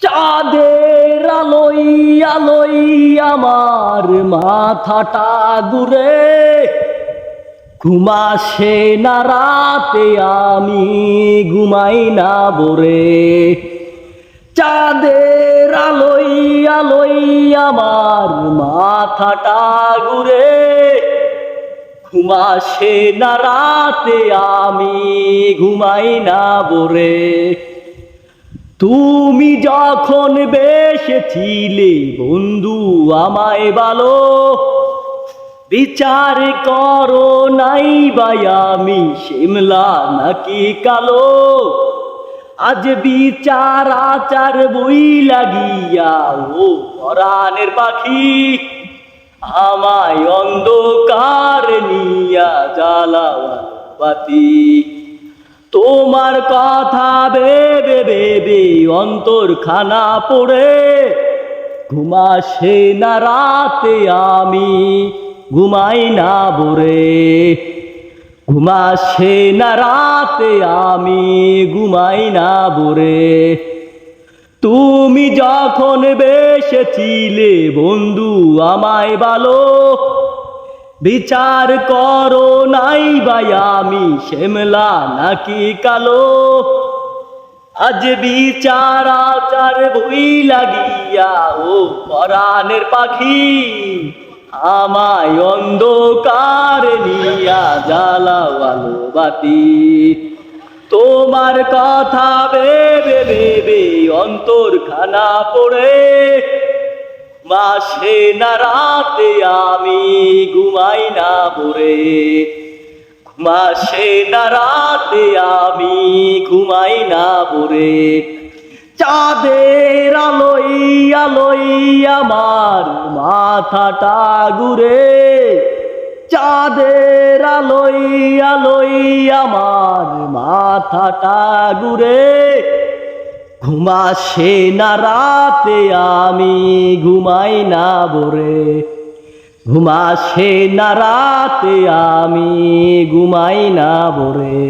চাঁদের আলোই আলোই আমার মাথাটা ঘুরে। ঘুমাসে না রাতে আমি ঘুমাই না বরে চাঁদের আলোই আলোই আমার মাথাটা ঘুরে। ঘুমাসে না রাতে আমি ঘুমাই না বরে তুমি যখন বেসেছিলে, বন্ধু, আমায় ভালো বিচার করো নাই বাই আমি শিমলা নাকি কালো। আজ বিচার আচার বই লাগিয়া, ও পরাণের পাখি, আমায় অন্ধকার নিয়া জ্বালাওয়া বাতি। তোমার কথা ভেবে ভেবে অন্তর খানা পড়ে। ঘুমাসে না রাতে আমি, ঘুমাই না বরে ঘুমাসে না রাতে আমি, ঘুমাই না বরে তুমি যখন বেসেছিলে, বন্ধু আমায় ভালো বিচার করো নাই ভাই আমি, শ্যামলা নাকি কালো? আজ বিচার আচার বই লাগিয়া, ও পরাণের পাখি, আমায় অন্ধকার নিয়া জ্বালাওয়ালো বাতি। তোমার কথা ভেবে ভেবে অন্তর খানা পড়ে মাসে না রাতে আমি ঘুমাই না বরে মাসে না রাতে আমি ঘুমাই না বরে চাঁদের আলোই আলোই আমার মাথাটা ঘুরে। চাঁদের আলোই আলোই আমার মাথাটা ঘুরে। ঘুমাসে না রাতে আমি ঘুমাই না বরে ঘুমাসে না রাতে আমি ঘুমাই না বরে